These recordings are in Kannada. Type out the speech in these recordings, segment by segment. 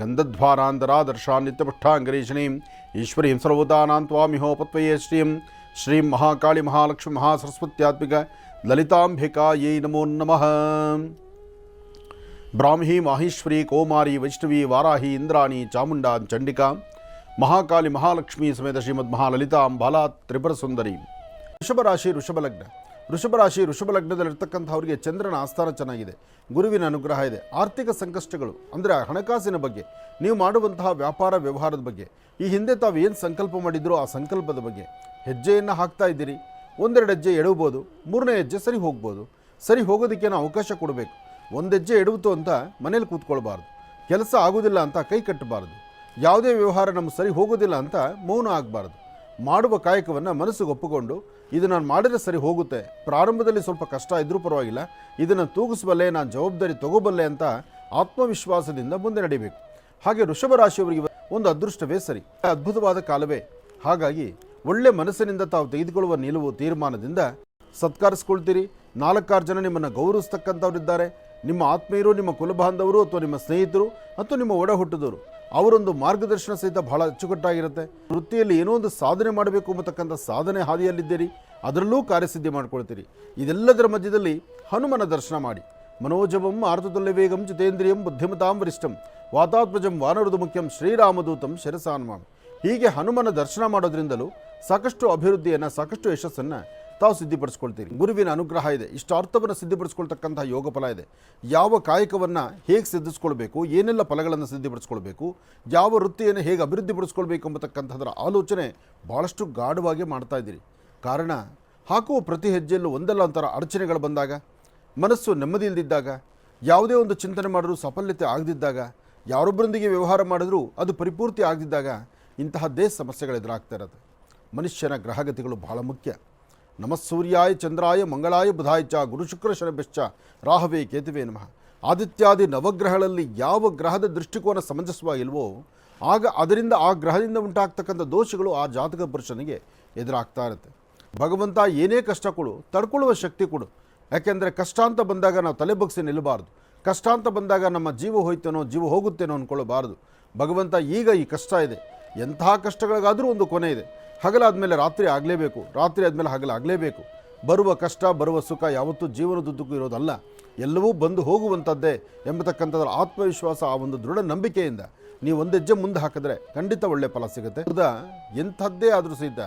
गन्धध्वारान्तरादर्शान्नित्यपुष्ठाङ्गरीषणीम् ईश्वरीं ईश्वरी त्वामिहोपत्वये श्रीं श्री महाकाली महालक्ष्मी महासरस्वत्यात्मिक ललिताम्बिकायै नमो नमः। ब्राह्मी माहेश्वरी कौमारी वैष्णवी वाराही इंद्राणी चामुंडा चंडिका महाकाली महालक्ष्मी समेत श्रीमद महाललिता बाला त्रिपुर सुंदरी वृषभ राशि वृषभ लग्न ವೃಷಭ ರಾಶಿ, ವೃಷಭ ಲಗ್ನದಲ್ಲಿರ್ತಕ್ಕಂಥವ್ರಿಗೆ ಚಂದ್ರನ ಆಸ್ಥಾನ ಚೆನ್ನಾಗಿದೆ. ಗುರುವಿನ ಅನುಗ್ರಹ ಇದೆ. ಆರ್ಥಿಕ ಸಂಕಷ್ಟಗಳು, ಅಂದರೆ ಹಣಕಾಸಿನ ಬಗ್ಗೆ, ನೀವು ಮಾಡುವಂತಹ ವ್ಯಾಪಾರ ವ್ಯವಹಾರದ ಬಗ್ಗೆ, ಈ ಹಿಂದೆ ತಾವು ಏನು ಸಂಕಲ್ಪ ಮಾಡಿದ್ರೋ ಆ ಸಂಕಲ್ಪದ ಬಗ್ಗೆ ಹೆಜ್ಜೆಯನ್ನು ಹಾಕ್ತಾ ಇದ್ದೀರಿ. ಒಂದೆರಡು ಹೆಜ್ಜೆ ಎಡವ್ಬೋದು, ಮೂರನೇ ಹೆಜ್ಜೆ ಸರಿ ಹೋಗ್ಬೋದು. ಸರಿ ಹೋಗೋದಕ್ಕೆ ನಾವು ಅವಕಾಶ ಕೊಡಬೇಕು. ಒಂದು ಹೆಜ್ಜೆ ಎಡವಿತು ಅಂತ ಮನೇಲಿ ಕೂತ್ಕೊಳ್ಬಾರ್ದು. ಕೆಲಸ ಆಗೋದಿಲ್ಲ ಅಂತ ಕೈ ಕಟ್ಟಬಾರ್ದು. ಯಾವುದೇ ವ್ಯವಹಾರ ನಮ್ಗೆ ಸರಿ ಹೋಗೋದಿಲ್ಲ ಅಂತ ಮೌನ ಆಗಬಾರ್ದು. ಮಾಡುವ ಕಾಯಕವನ್ನು ಮನಸ್ಸಿಗೆ ಒಪ್ಪಿಕೊಂಡು, ಇದು ನಾನು ಮಾಡಿದರೆ ಸರಿ ಹೋಗುತ್ತೆ. ಪ್ರಾರಂಭದಲ್ಲಿ ಸ್ವಲ್ಪ ಕಷ್ಟ ಇದ್ದರೂ ಪರವಾಗಿಲ್ಲ. ಇದನ್ನು ತೂಗಿಸಬಲ್ಲೆ, ನಾನು ಜವಾಬ್ದಾರಿ ತಗೋಬಲ್ಲೆ ಅಂತ ಆತ್ಮವಿಶ್ವಾಸದಿಂದ ಮುಂದೆ ನಡಿಬೇಕು. ಹಾಗೆ ವೃಷಭ ರಾಶಿಯವರಿಗೆ ಒಂದು ಅದೃಷ್ಟವೇ ಸರಿ. ಅದ್ಭುತವಾದ ಕಾಲವೇ. ಹಾಗಾಗಿ ಒಳ್ಳೆ ಮನಸ್ಸಿನಿಂದ ತಾವು ತೆಗೆದುಕೊಳ್ಳುವ ನಿಲುವು, ತೀರ್ಮಾನದಿಂದ ಸತ್ಕರಿಸ್ಕೊಳ್ತೀರಿ. ನಾಲ್ಕಾರು ಜನ ನಿಮ್ಮನ್ನು ಗೌರವಿಸ್ತಕ್ಕಂಥವ್ರಿದ್ದಾರೆ. ನಿಮ್ಮ ಆತ್ಮೀಯರು, ನಿಮ್ಮ ಕುಲಬಾಂಧವರು ಅಥವಾ ನಿಮ್ಮ ಸ್ನೇಹಿತರು ಅಥವಾ ನಿಮ್ಮ ಒಡ ಹುಟ್ಟಿದವರು, ಅವರೊಂದು ಮಾರ್ಗದರ್ಶನ ಸಹಿತ ಬಹಳ ಅಚ್ಚುಕಟ್ಟಾಗಿರುತ್ತೆ. ವೃತ್ತಿಯಲ್ಲಿ ಏನೋ ಒಂದು ಸಾಧನೆ ಮಾಡಬೇಕು ಅಂಬತಕ್ಕಂಥ ಸಾಧನೆ ಹಾದಿಯಲ್ಲಿದ್ದೀರಿ. ಅದರಲ್ಲೂ ಕಾರ್ಯಸಿದ್ಧಿ ಮಾಡ್ಕೊಳ್ತೀರಿ. ಇದೆಲ್ಲದರ ಮಧ್ಯದಲ್ಲಿ ಹನುಮನ ದರ್ಶನ ಮಾಡಿ. ಮನೋಜವಂ ಆರ್ತುಲ್ಯ ವೇಗಂ ಜಿತೇಂದ್ರಿಯಂ ಬುದ್ಧಿಮತಾಂ ವರಿಷ್ಠಂ ವಾತಾತ್ಮಜಂ ವಾನರದು ಮುಖ್ಯಂ ಶ್ರೀರಾಮದೂತಂ ಶಿರಸಾನ್ಮಾಮ್. ಹೀಗೆ ಹನುಮನ ದರ್ಶನ ಮಾಡೋದ್ರಿಂದಲೂ ಸಾಕಷ್ಟು ಅಭಿವೃದ್ಧಿಯನ್ನು, ಸಾಕಷ್ಟು ಯಶಸ್ಸನ್ನು ತಾವು ಸಿದ್ಧಿಪಡಿಸ್ಕೊಳ್ತೀರಿ. ಗುರುವಿನ ಅನುಗ್ರಹ ಇದೆ. ಇಷ್ಟು ಅರ್ಥವನ್ನು ಸಿದ್ಧಿಪಡಿಸ್ಕೊಳ್ತಕ್ಕಂಥ ಯೋಗ ಫಲ ಇದೆ. ಯಾವ ಕಾಯಕವನ್ನು ಹೇಗೆ ಸಿದ್ಧಿಸ್ಕೊಳ್ಬೇಕು, ಏನೆಲ್ಲ ಫಲಗಳನ್ನು ಸಿದ್ಧಿಪಡಿಸ್ಕೊಳ್ಬೇಕು, ಯಾವ ವೃತ್ತಿಯನ್ನು ಹೇಗೆ ಅಭಿವೃದ್ಧಿಪಡಿಸ್ಕೊಳ್ಬೇಕು ಎಂಬತಕ್ಕಂಥದ್ರ ಆಲೋಚನೆ ಭಾಳಷ್ಟು ಗಾಢವಾಗಿ ಮಾಡ್ತಾ ಇದ್ದೀರಿ. ಕಾರಣ, ಹಾಕುವ ಪ್ರತಿ ಹೆಜ್ಜೆಯಲ್ಲೂ ಒಂದಲ್ಲ ಒಂಥರ ಅಡಚಣೆಗಳು ಬಂದಾಗ, ಮನಸ್ಸು ನೆಮ್ಮದಿ ಇಲ್ಲದಿದ್ದಾಗ ಯಾವುದೇ ಒಂದು ಚಿಂತನೆ ಮಾಡಿದ್ರೂ ಸಫಲತೆ ಆಗದಿದ್ದಾಗ, ಯಾರೊಬ್ಬರೊಂದಿಗೆ ವ್ಯವಹಾರ ಮಾಡಿದ್ರೂ ಅದು ಪರಿಪೂರ್ತಿ ಆಗದಿದ್ದಾಗ ಇಂತಹದ್ದೇ ಸಮಸ್ಯೆಗಳು ಎದುರಾಗ್ತಾ ಇರೋದು. ಮನುಷ್ಯನ ಗ್ರಹಗತಿಗಳು ಬಹಳ ಮುಖ್ಯ. ನಮಸ್ಸೂರ್ಯಾಯ ಚಂದ್ರಾಯ ಮಂಗಳಾಯ ಬುಧಾಯ ಚ ಗುರು ಶುಕ್ರ ಶನಭ್ಯಶ್ಚ ರಾಹವೇ ಕೇತುವೆ ನಮಃ. ಆದಿತ್ಯಾದಿ ನವಗ್ರಹಗಳಲ್ಲಿ ಯಾವ ಗ್ರಹದ ದೃಷ್ಟಿಕೋನ ಸಮಂಜಸವಾಗಿಲ್ವೋ ಆಗ ಅದರಿಂದ ಆ ಗ್ರಹದಿಂದ ಉಂಟಾಗ್ತಕ್ಕಂಥ ದೋಷಗಳು ಆ ಜಾತಕ ಪುರುಷನಿಗೆ ಎದುರಾಗ್ತಾ ಇರುತ್ತೆ. ಭಗವಂತ ಏನೇ ಕಷ್ಟ ಕೊಡು, ತಡ್ಕೊಳ್ಳುವ ಶಕ್ತಿ ಕೊಡು. ಯಾಕೆಂದರೆ ಕಷ್ಟ ಅಂತ ಬಂದಾಗ ನಾವು ತಲೆ ಬಗ್ಸಿ ನಿಲ್ಲಬಾರ್ದು. ಕಷ್ಟ ಅಂತ ಬಂದಾಗ ನಮ್ಮ ಜೀವ ಹೋಯ್ತೇನೋ, ಜೀವ ಹೋಗುತ್ತೇನೋ ಅಂದ್ಕೊಳ್ಳಬಾರ್ದು ಭಗವಂತ ಈಗ ಈ ಕಷ್ಟ ಇದೆ. ಎಂತಹ ಕಷ್ಟಗಳಿಗಾದರೂ ಒಂದು ಕೊನೆ ಇದೆ. ಹಗಲಾದ್ಮೇಲೆ ರಾತ್ರಿ ಆಗಲೇಬೇಕು. ರಾತ್ರಿ ಆದಮೇಲೆ ಹಗಲಾಗಲೇಬೇಕು ಬರುವ ಕಷ್ಟ, ಬರುವ ಸುಖ ಯಾವತ್ತೂ ಜೀವನದುದ್ದಕ್ಕೂ ಇರೋದಲ್ಲ. ಎಲ್ಲವೂ ಬಂದು ಹೋಗುವಂಥದ್ದೇ ಎಂಬತಕ್ಕಂಥದ್ರ ಆತ್ಮವಿಶ್ವಾಸ ಆ ಒಂದು ದೃಢ ನಂಬಿಕೆಯಿಂದ ನೀವು ಒಂದು ಹೆಜ್ಜೆ ಮುಂದೆ ಹಾಕಿದ್ರೆ ಖಂಡಿತ ಒಳ್ಳೆಯ ಫಲ ಸಿಗುತ್ತೆ. ಹೃದ? ಎಂಥದ್ದೇ ಆದರೂ ಸಹಿತ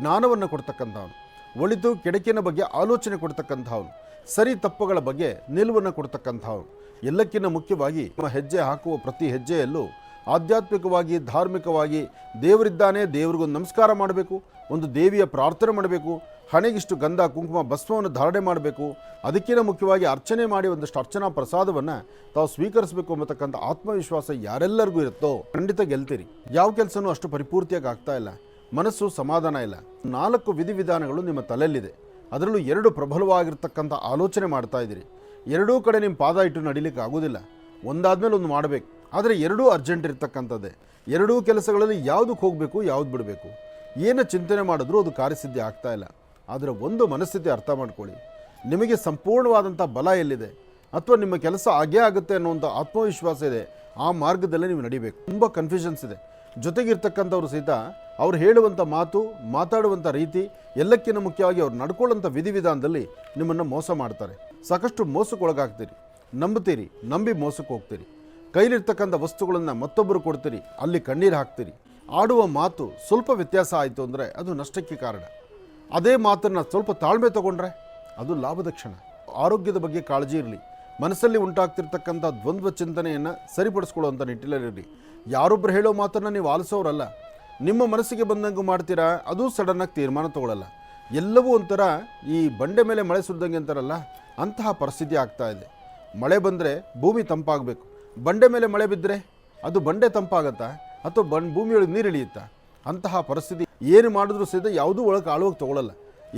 ಜ್ಞಾನವನ್ನು ಕೊಡ್ತಕ್ಕಂಥವನು, ಒಳಿತು ಕೆಡಕಿನ ಬಗ್ಗೆ ಆಲೋಚನೆ ಕೊಡ್ತಕ್ಕಂಥವನು, ಸರಿ ತಪ್ಪುಗಳ ಬಗ್ಗೆ ನಿಲುವನ್ನು ಕೊಡ್ತಕ್ಕಂಥವನು ಎಲ್ಲಕ್ಕಿಂತ ಮುಖ್ಯವಾಗಿ ನಮ್ಮ ಹೆಜ್ಜೆ ಹಾಕುವ ಪ್ರತಿ ಹೆಜ್ಜೆಯಲ್ಲೂ ಆಧ್ಯಾತ್ಮಿಕವಾಗಿ, ಧಾರ್ಮಿಕವಾಗಿ ದೇವರಿದ್ದಾನೆ ದೇವರಿಗೊಂದು ನಮಸ್ಕಾರ ಮಾಡಬೇಕು, ಒಂದು ದೇವಿಯ ಪ್ರಾರ್ಥನೆ ಮಾಡಬೇಕು, ಹಣೆಗಿಷ್ಟು ಗಂಧ, ಕುಂಕುಮ, ಭಸ್ಮವನ್ನು ಧಾರಣೆ ಮಾಡಬೇಕು ಅದಕ್ಕಿಂತ ಮುಖ್ಯವಾಗಿ ಅರ್ಚನೆ ಮಾಡಿ ಒಂದಷ್ಟು ಅರ್ಚನಾ ಪ್ರಸಾದವನ್ನು ತಾವು ಸ್ವೀಕರಿಸಬೇಕು ಅಂಬತಕ್ಕಂಥ ಆತ್ಮವಿಶ್ವಾಸ ಯಾರೆಲ್ಲರಿಗೂ ಇರುತ್ತೋ, ಖಂಡಿತ ಗೆಲ್ತೀರಿ. ಯಾವ ಕೆಲಸನೂ ಅಷ್ಟು ಪರಿಪೂರ್ತಿಯಾಗಿ ಆಗ್ತಾ ಇಲ್ಲ. ಮನಸ್ಸು ಸಮಾಧಾನ ಇಲ್ಲ. ನಾಲ್ಕು ವಿಧಿವಿಧಾನಗಳು ನಿಮ್ಮ ತಲೆಯಲ್ಲಿದೆ. ಅದರಲ್ಲೂ ಎರಡು ಪ್ರಬಲವಾಗಿರ್ತಕ್ಕಂಥ ಆಲೋಚನೆ ಮಾಡ್ತಾ ಇದ್ದೀರಿ. ಎರಡೂ ಕಡೆ ನಿಮ್ಮ ಪಾದ ಇಟ್ಟು ನಡಿಲಿಕ್ಕೆ ಆಗೋದಿಲ್ಲ. ಒಂದಾದ್ಮೇಲೆ ಒಂದು ಮಾಡಬೇಕು. ಆದರೆ ಎರಡೂ ಅರ್ಜೆಂಟ್ ಇರ್ತಕ್ಕಂಥದ್ದೇ. ಎರಡೂ ಕೆಲಸಗಳಲ್ಲಿ ಯಾವುದಕ್ಕೆ ಹೋಗಬೇಕು, ಯಾವ್ದು ಬಿಡಬೇಕು? ಏನು ಚಿಂತನೆ ಮಾಡಿದ್ರೂ ಅದು ಕಾರ್ಯಸಿದ್ಧಿ ಆಗ್ತಾ ಇಲ್ಲ. ಆದರೆ ಒಂದು ಮನಸ್ಥಿತಿ ಅರ್ಥ ಮಾಡ್ಕೊಳ್ಳಿ. ನಿಮಗೆ ಸಂಪೂರ್ಣವಾದಂಥ ಬಲ ಎಲ್ಲಿದೆ? ಅಥವಾ ನಿಮ್ಮ ಕೆಲಸ ಆಗೇ ಆಗುತ್ತೆ ಅನ್ನುವಂಥ ಆತ್ಮವಿಶ್ವಾಸ ಇದೆ. ಆ ಮಾರ್ಗದಲ್ಲೇ ನೀವು ನಡಿಬೇಕು. ತುಂಬ ಕನ್ಫ್ಯೂಷನ್ಸ್ ಇದೆ. ಜೊತೆಗಿರ್ತಕ್ಕಂಥವ್ರು ಸಹಿತ ಅವ್ರು ಹೇಳುವಂಥ ಮಾತು, ಮಾತಾಡುವಂಥ ರೀತಿ ಎಲ್ಲಕ್ಕಿಂತ ಮುಖ್ಯವಾಗಿ ಅವ್ರು ನಡ್ಕೊಳ್ಳೋಂಥ ವಿಧಿವಿಧಾನದಲ್ಲಿ ನಿಮ್ಮನ್ನು ಮೋಸ ಮಾಡ್ತಾರೆ. ಸಾಕಷ್ಟು ಮೋಸಕ್ಕೊಳಗಾಗ್ತೀರಿ ನಂಬುತ್ತೀರಿ. ನಂಬಿ ಮೋಸಕ್ಕೆ ಹೋಗ್ತೀರಿ. ಕೈಲಿರ್ತಕ್ಕಂಥ ವಸ್ತುಗಳನ್ನು ಮತ್ತೊಬ್ಬರು ಕೊಡ್ತೀರಿ, ಅಲ್ಲಿ ಕಣ್ಣೀರು ಹಾಕ್ತೀರಿ. ಆಡುವ ಮಾತು ಸ್ವಲ್ಪ ವ್ಯತ್ಯಾಸ ಆಯಿತು ಅಂದರೆ ಅದು ನಷ್ಟಕ್ಕೆ ಕಾರಣ. ಅದೇ ಮಾತನ್ನು ಸ್ವಲ್ಪ ತಾಳ್ಮೆ ತಗೊಂಡ್ರೆ ಅದು ಲಾಭದ ಕ್ಷಣ. ಆರೋಗ್ಯದ ಬಗ್ಗೆ ಕಾಳಜಿ ಇರಲಿ. ಮನಸ್ಸಲ್ಲಿ ಉಂಟಾಗ್ತಿರ್ತಕ್ಕಂಥ ದ್ವಂದ್ವ ಚಿಂತನೆಯನ್ನು ಸರಿಪಡಿಸ್ಕೊಳ್ಳುವಂಥ ನಿಟ್ಟಿನಲ್ಲಿರಲಿ. ಯಾರೊಬ್ಬರು ಹೇಳೋ ಮಾತನ್ನು ನೀವು ಆಲಿಸೋರಲ್ಲ. ನಿಮ್ಮ ಮನಸ್ಸಿಗೆ ಬಂದಂಗೆ ಮಾಡ್ತೀರಾ, ಅದು ಸಡನ್ನಾಗಿ ತೀರ್ಮಾನ ತಗೊಳ್ಳಲ್ಲ ಎಲ್ಲವೂ ಒಂಥರ ಈ ಬಂಡೆ ಮೇಲೆ ಮಳೆ ಸುರಿದಂಗೆ ಅಂತಾರಲ್ಲ, ಅಂತಹ ಪರಿಸ್ಥಿತಿ ಆಗ್ತಾ ಇದೆ. ಮಳೆ ಬಂದರೆ ಭೂಮಿ ತಂಪಾಗಬೇಕು. ಬಂಡೆ ಮೇಲೆ ಮಳೆ ಬಿದ್ದರೆ ಅದು ಬಂಡೆ ತಂಪಾಗತ್ತಾ? ಅಥವಾ ಬಂಡ್ ಭೂಮಿಯೊಳಗೆ ನೀರು ಇಳಿಯುತ್ತಾ? ಅಂತಹ ಪರಿಸ್ಥಿತಿ ಏನು ಮಾಡಿದ್ರೂ ಸಹಿತ ಯಾವುದೂ ಒಳಗೆ ಆಳುವಾಗ ತಗೊಳ್ಳಲ್ಲ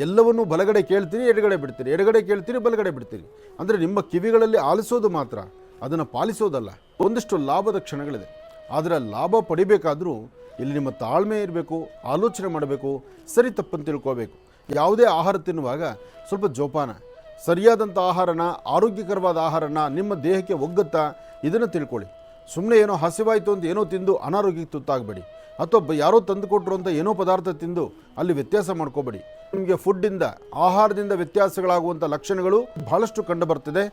ಎಲ್ಲವನ್ನೂ ಬಲಗಡೆ ಕೇಳ್ತೀರಿ, ಎಡಗಡೆ ಬಿಡ್ತೀರಿ. ಎಡಗಡೆ ಕೇಳ್ತೀರಿ, ಬಲಗಡೆ ಬಿಡ್ತೀರಿ. ಅಂದರೆ ನಿಮ್ಮ ಕಿವಿಗಳಲ್ಲಿ ಆಲಿಸೋದು ಮಾತ್ರ, ಅದನ್ನು ಪಾಲಿಸೋದಲ್ಲ. ಒಂದಿಷ್ಟು ಲಾಭದ ಕ್ಷಣಗಳಿದೆ. ಆದರೆ ಲಾಭ ಪಡಿಬೇಕಾದರೂ ಇಲ್ಲಿ ನಿಮ್ಮ ತಾಳ್ಮೆ ಇರಬೇಕು, ಆಲೋಚನೆ ಮಾಡಬೇಕು, ಸರಿ ತಪ್ಪನ್ನು ತಿಳ್ಕೋಬೇಕು. ಯಾವುದೇ ಆಹಾರ ತಿನ್ನುವಾಗ ಸ್ವಲ್ಪ ಜೋಪಾನ. ಸರಿಯಾದಂಥ ಆಹಾರನ, ಆರೋಗ್ಯಕರವಾದ ಆಹಾರನ ನಿಮ್ಮ ದೇಹಕ್ಕೆ ಒಗ್ಗತ್ತಾ ಇದನ್ನು ತಿಳ್ಕೊಳ್ಳಿ. ಸುಮ್ಮನೆ ಏನೋ ಹಸಿವಾಯಿತು ಅಂತ ಏನೋ ತಿಂದು ಅನಾರೋಗ್ಯಕ್ಕೆ ತುತ್ತಾಗಬೇಡಿ. ಅಥವಾ ಯಾರೋ ತಂದು ಕೊಟ್ಟರು ಅಂತ ಏನೋ ಪದಾರ್ಥ ತಿಂದು ಅಲ್ಲಿ ವ್ಯತ್ಯಾಸ ಮಾಡ್ಕೋಬೇಡಿ. ನಿಮಗೆ ಫುಡ್ಡಿಂದ, ಆಹಾರದಿಂದ ವ್ಯತ್ಯಾಸಗಳಾಗುವಂಥ ಲಕ್ಷಣಗಳು ಬಹಳಷ್ಟು ಕಂಡು ಬರ್ತದೆ.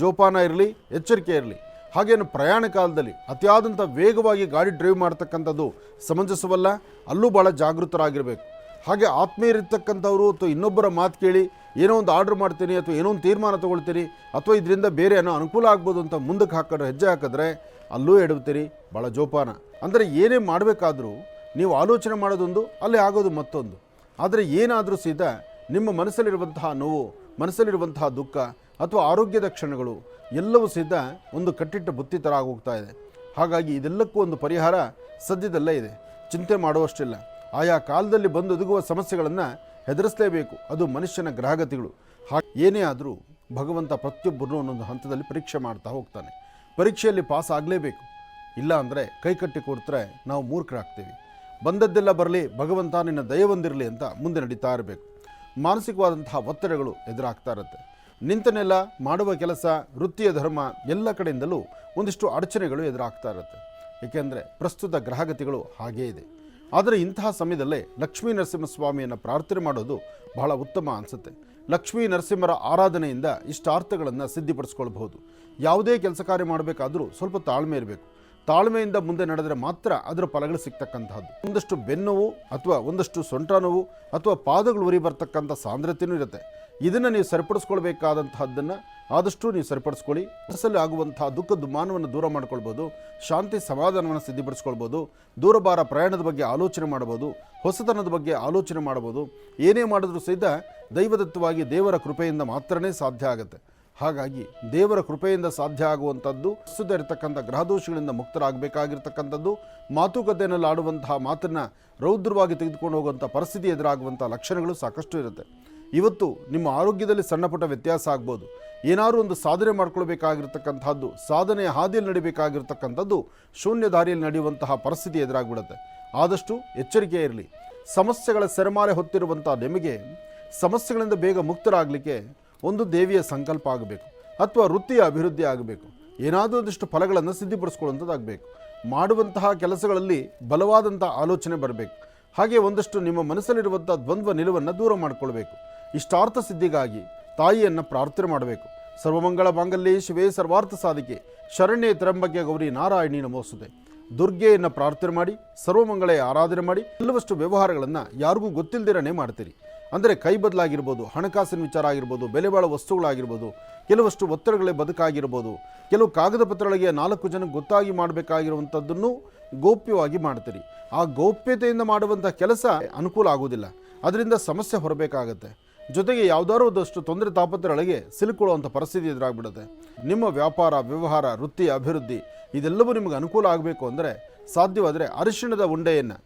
ಜೋಪಾನ ಇರಲಿ, ಎಚ್ಚರಿಕೆ ಇರಲಿ. ಹಾಗೇನು ಪ್ರಯಾಣ ಕಾಲದಲ್ಲಿ ಅತಿಯಾದಂಥ ವೇಗವಾಗಿ ಗಾಡಿ ಡ್ರೈವ್ ಮಾಡ್ತಕ್ಕಂಥದ್ದು ಸಮಂಜಸವಲ್ಲ. ಅಲ್ಲೂ ಭಾಳ ಜಾಗೃತರಾಗಿರಬೇಕು. ಹಾಗೆ ಆತ್ಮೀಯರಿರ್ತಕ್ಕಂಥವ್ರು ಅಥವಾ ಇನ್ನೊಬ್ಬರ ಮಾತು ಕೇಳಿ ಏನೋ ಒಂದು ಆರ್ಡ್ರ್ ಮಾಡ್ತೀನಿ ಅಥವಾ ಏನೋ ಒಂದು ತೀರ್ಮಾನ ತೊಗೊಳ್ತೀರಿ ಅಥವಾ ಇದರಿಂದ ಬೇರೆ ಏನೋ ಅನುಕೂಲ ಆಗ್ಬೋದು ಅಂತ ಮುಂದಕ್ಕೆ ಹಾಕಿದ್ರೆ ಹೆಜ್ಜೆ ಹಾಕಿದ್ರೆ ಅಲ್ಲೂ ಎಡವ್ತೀರಿ ಭಾಳ ಜೋಪಾನ. ಅಂದರೆ ಏನೇ ಮಾಡಬೇಕಾದ್ರೂ ನೀವು ಆಲೋಚನೆ ಮಾಡೋದೊಂದು, ಅಲ್ಲಿ ಆಗೋದು ಮತ್ತೊಂದು. ಆದರೆ ಏನಾದರೂ ಸಹಿತ ನಿಮ್ಮ ಮನಸ್ಸಲ್ಲಿರುವಂತಹ ನೋವು, ಮನಸ್ಸಲ್ಲಿರುವಂತಹ ದುಃಖ ಅಥವಾ ಆರೋಗ್ಯದ ಕ್ಷಣಗಳು ಎಲ್ಲವೂ ಸಹಿತ ಒಂದು ಕಟ್ಟಿಟ್ಟ ಬುತ್ತಿ ಥರ ಆಗೋಗ್ತಾ ಇದೆ. ಹಾಗಾಗಿ ಇದೆಲ್ಲಕ್ಕೂ ಒಂದು ಪರಿಹಾರ ಸದ್ಯದಲ್ಲೇ ಇದೆ. ಚಿಂತೆ ಮಾಡುವಷ್ಟಿಲ್ಲ. ಆಯಾ ಕಾಲದಲ್ಲಿ ಬಂದು ಒದಗುವ ಸಮಸ್ಯೆಗಳನ್ನು ಹೆದರಿಸಲೇಬೇಕು. ಅದು ಮನುಷ್ಯನ ಗ್ರಹಗತಿಗಳು. ಹಾಗೆ ಏನೇ ಆದರೂ ಭಗವಂತ ಪ್ರತಿಯೊಬ್ಬರನ್ನು ಒಂದೊಂದು ಹಂತದಲ್ಲಿ ಪರೀಕ್ಷೆ ಮಾಡ್ತಾ ಹೋಗ್ತಾನೆ. ಪರೀಕ್ಷೆಯಲ್ಲಿ ಪಾಸ್ ಆಗಲೇಬೇಕು. ಇಲ್ಲ ಅಂದರೆ ಕೈಕಟ್ಟಿ ಕೂರ್ತ್ರೆ ನಾವು ಮೂರ್ಖರಾಗ್ತೀವಿ. ಬಂದದ್ದೆಲ್ಲ ಬರಲಿ, ಭಗವಂತ ನಿನ್ನ ದಯ ಹೊಂದಿರಲಿ ಅಂತ ಮುಂದೆ ನಡೀತಾ ಇರಬೇಕು. ಮಾನಸಿಕವಾದಂತಹ ಒತ್ತಡಗಳು ಎದುರಾಗ್ತಾ ಇರುತ್ತೆ. ನಿಂತನೆಲ್ಲ ಮಾಡುವ ಕೆಲಸ, ವೃತ್ತಿಯ ಧರ್ಮ ಎಲ್ಲ ಕಡೆಯಿಂದಲೂ ಒಂದಿಷ್ಟು ಅಡಚಣೆಗಳು ಎದುರಾಗ್ತಾ ಇರುತ್ತೆ. ಏಕೆಂದರೆ ಪ್ರಸ್ತುತ ಗ್ರಹಗತಿಗಳು ಹಾಗೇ ಇದೆ. ಆದರೆ ಇಂತಹ ಸಮಯದಲ್ಲೇ ಲಕ್ಷ್ಮೀ ನರಸಿಂಹಸ್ವಾಮಿಯನ್ನು ಪ್ರಾರ್ಥನೆ ಮಾಡೋದು ಬಹಳ ಉತ್ತಮ ಅನಿಸುತ್ತೆ. ಲಕ್ಷ್ಮೀ ನರಸಿಂಹರ ಆರಾಧನೆಯಿಂದ ಇಷ್ಟಾರ್ಥಗಳನ್ನು ಸಿದ್ಧಿಪಡಿಸ್ಕೊಳ್ಬಹುದು. ಯಾವುದೇ ಕೆಲಸ ಕಾರ್ಯ ಮಾಡಬೇಕಾದರೂ ಸ್ವಲ್ಪ ತಾಳ್ಮೆ ಇರಬೇಕು. ತಾಳ್ಮೆಯಿಂದ ಮುಂದೆ ನಡೆದರೆ ಮಾತ್ರ ಅದರ ಫಲಗಳು ಸಿಗ್ತಕ್ಕಂತಹದ್ದು ಒಂದಷ್ಟು ಬೆನ್ನೋವು ಅಥವಾ ಒಂದಷ್ಟು ಸೊಂಟ ನೋವು ಅಥವಾ ಪಾದಗಳು ಉರಿ ಬರ್ತಕ್ಕಂಥ ಸಾಂದ್ರತೆಯೂ ಇರುತ್ತೆ. ಇದನ್ನು ನೀವು ಸರಿಪಡಿಸ್ಕೊಳ್ಬೇಕಾದಂತಹದ್ದನ್ನು ಆದಷ್ಟು ನೀವು ಸರಿಪಡಿಸ್ಕೊಳ್ಳಿ. ಮನಸ್ಸಲ್ಲಿ ಆಗುವಂತಹ ದುಃಖ ದುಮಾನವನ್ನು ದೂರ ಮಾಡ್ಕೊಳ್ಬೋದು. ಶಾಂತಿ ಸಮಾಧಾನವನ್ನು ಸಿದ್ಧಿಪಡಿಸ್ಕೊಳ್ಬೋದು. ದೂರಬಾರ ಪ್ರಯಾಣದ ಬಗ್ಗೆ ಆಲೋಚನೆ ಮಾಡ್ಬೋದು ಹೊಸತನದ ಬಗ್ಗೆ ಆಲೋಚನೆ ಮಾಡ್ಬೋದು ಏನೇ ಮಾಡಿದ್ರೂ ಸಹಿತ ದೈವದತ್ತವಾಗಿ ದೇವರ ಕೃಪೆಯಿಂದ ಮಾತ್ರನೇ ಸಾಧ್ಯ ಆಗುತ್ತೆ. ಹಾಗಾಗಿ ದೇವರ ಕೃಪೆಯಿಂದ ಸಾಧ್ಯ ಆಗುವಂಥದ್ದು ಪ್ರಸ್ತುತ ಇರತಕ್ಕಂಥ ಗ್ರಹದೋಷಗಳಿಂದ ಮುಕ್ತರಾಗಬೇಕಾಗಿರ್ತಕ್ಕಂಥದ್ದು ಮಾತುಕತೆಯಲ್ಲಿ ಆಡುವಂತಹ ಮಾತನ್ನು ರೌದ್ರವಾಗಿ ತೆಗೆದುಕೊಂಡು ಹೋಗುವಂಥ ಪರಿಸ್ಥಿತಿ ಎದುರಾಗುವಂಥ ಲಕ್ಷಣಗಳು ಸಾಕಷ್ಟು ಇರುತ್ತೆ. ಇವತ್ತು ನಿಮ್ಮ ಆರೋಗ್ಯದಲ್ಲಿ ಸಣ್ಣಪುಟ್ಟ ವ್ಯತ್ಯಾಸ ಆಗ್ಬೋದು. ಏನಾದರೂ ಒಂದು ಸಾಧನೆ ಮಾಡ್ಕೊಳ್ಬೇಕಾಗಿರ್ತಕ್ಕಂಥದ್ದು, ಸಾಧನೆಯ ಹಾದಿಯಲ್ಲಿ ನಡಿಬೇಕಾಗಿರ್ತಕ್ಕಂಥದ್ದು ಶೂನ್ಯ ದಾರಿಯಲ್ಲಿ ನಡೆಯುವಂತಹ ಪರಿಸ್ಥಿತಿ ಎದುರಾಗ್ಬಿಡುತ್ತೆ. ಆದಷ್ಟು ಎಚ್ಚರಿಕೆ ಇರಲಿ. ಸಮಸ್ಯೆಗಳ ಸೆರೆಮಾರೆ ಹೊತ್ತಿರುವಂಥ ನಿಮಗೆ ಸಮಸ್ಯೆಗಳಿಂದ ಬೇಗ ಮುಕ್ತರಾಗಲಿಕ್ಕೆ ಒಂದು ದೇವಿಯ ಸಂಕಲ್ಪ ಆಗಬೇಕು ಅಥವಾ ವೃತ್ತಿಯ ಅಭಿವೃದ್ಧಿ ಆಗಬೇಕು. ಏನಾದರೂ ಒಂದಿಷ್ಟು ಫಲಗಳನ್ನು ಸಿದ್ಧಿಪಡಿಸ್ಕೊಳ್ಳುವಂಥದ್ದಾಗಬೇಕು ಮಾಡುವಂತಹ ಕೆಲಸಗಳಲ್ಲಿ ಬಲವಾದಂಥ ಆಲೋಚನೆ ಬರಬೇಕು. ಹಾಗೆ ಒಂದಷ್ಟು ನಿಮ್ಮ ಮನಸ್ಸಲ್ಲಿರುವಂಥ ದ್ವಂದ್ವ ನಿಲುವನ್ನು ದೂರ ಮಾಡಿಕೊಳ್ಬೇಕು ಇಷ್ಟಾರ್ಥ ಸಿದ್ಧಿಗಾಗಿ ತಾಯಿಯನ್ನು ಪ್ರಾರ್ಥನೆ ಮಾಡಬೇಕು. ಸರ್ವಮಂಗಳ ಮಾಂಗಲ್ಯ ಶಿವೇ ಸರ್ವಾರ್ಥ ಸಾಧಿಕೆ. ಶರಣ್ಯ ತ್ರಂಬಕೆ ಗೌರಿ ನಾರಾಯಣಿ ನಮೋಸುದೆ ದುರ್ಗೆಯನ್ನು ಪ್ರಾರ್ಥನೆ ಮಾಡಿ ಸರ್ವಮಂಗಳೆಯ ಆರಾಧನೆ ಮಾಡಿ ಕೆಲವಷ್ಟು ವ್ಯವಹಾರಗಳನ್ನು ಯಾರಿಗೂ ಗೊತ್ತಿಲ್ಲದಿರನೇ ಮಾಡ್ತೀರಿ. ಅಂದರೆ ಕೈ ಬದಲಾಗಿರ್ಬೋದು, ಹಣಕಾಸಿನ ವಿಚಾರ ಆಗಿರ್ಬೋದು, ಬೆಲೆ ಬಾಳ ವಸ್ತುಗಳಾಗಿರ್ಬೋದು, ಕೆಲವಷ್ಟು ಒತ್ತಡಗಳೇ ಬದುಕಾಗಿರ್ಬೋದು, ಕೆಲವು ಕಾಗದ ಪತ್ರಗಳಿಗೆ ನಾಲ್ಕು ಜನಕ್ಕೆ ಗೊತ್ತಾಗಿ ಮಾಡಬೇಕಾಗಿರುವಂಥದ್ದನ್ನು ಗೌಪ್ಯವಾಗಿ ಮಾಡ್ತೀರಿ. ಆ ಗೌಪ್ಯತೆಯಿಂದ ಮಾಡುವಂಥ ಕೆಲಸ ಅನುಕೂಲ ಆಗೋದಿಲ್ಲ ಅದರಿಂದ ಸಮಸ್ಯೆ ಹೊರಬೇಕಾಗತ್ತೆ. ಜೊತೆಗೆ ಯಾವುದಾದ್ರು ಒಂದಷ್ಟು ತೊಂದರೆ ತಾಪತ್ರಗಳಿಗೆ ಸಿಲುಕೊಳ್ಳುವಂಥ ಪರಿಸ್ಥಿತಿ ಎದುರಾಗ್ಬಿಡುತ್ತೆ. ನಿಮ್ಮ ವ್ಯಾಪಾರ, ವ್ಯವಹಾರ, ವೃತ್ತಿ, ಅಭಿವೃದ್ಧಿ, ಇದೆಲ್ಲವೂ ನಿಮಗೆ ಅನುಕೂಲ ಆಗಬೇಕು ಅಂದರೆ ಸಾಧ್ಯವಾದರೆ ಅರಿಶಿಣದ ಉಂಡೆಯನ್ನು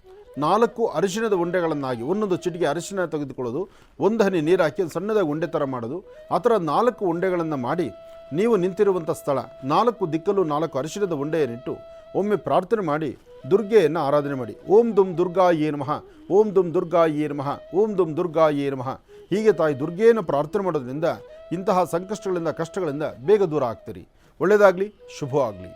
ನಾಲ್ಕು ಅರಿಶಿಣದ ಉಂಡೆಗಳನ್ನಾಗಿ, ಒಂದೊಂದು ಚಿಟಿಗೆ ಅರಿಶಿಣ ತೆಗೆದುಕೊಳ್ಳೋದು, ಒಂದು ಹನಿ ನೀರು ಹಾಕಿ ಸಣ್ಣದಾಗಿ ಉಂಡೆ ಥರ ಮಾಡೋದು. ಆ ಥರ ನಾಲ್ಕು ಉಂಡೆಗಳನ್ನು ಮಾಡಿ ನೀವು ನಿಂತಿರುವಂಥ ಸ್ಥಳ, ನಾಲ್ಕು ದಿಕ್ಕಲು ನಾಲ್ಕು ಅರಿಶಿಣದ ಉಂಡೆಯನ್ನಿಟ್ಟು ಒಮ್ಮೆ ಪ್ರಾರ್ಥನೆ ಮಾಡಿ, ದುರ್ಗೆಯನ್ನು ಆರಾಧನೆ ಮಾಡಿ. ಓಂ ದುಮ್ ದುರ್ಗಾ ಏ ನಮಃ, ಓಂ ದುಮ್ ದುರ್ಗಾ ಏ ನಮಃ, ಓಂ ದುಮ್ ದುರ್ಗಾ ಏ ನಮಃ. ಹೀಗೆ ತಾಯಿ ದುರ್ಗೆಯನ್ನು ಪ್ರಾರ್ಥನೆ ಮಾಡೋದ್ರಿಂದ ಇಂತಹ ಸಂಕಷ್ಟಗಳಿಂದ, ಕಷ್ಟಗಳಿಂದ ಬೇಗ ದೂರ ಆಗ್ತೀರಿ. ಒಳ್ಳೆಯದಾಗಲಿ, ಶುಭವಾಗಲಿ.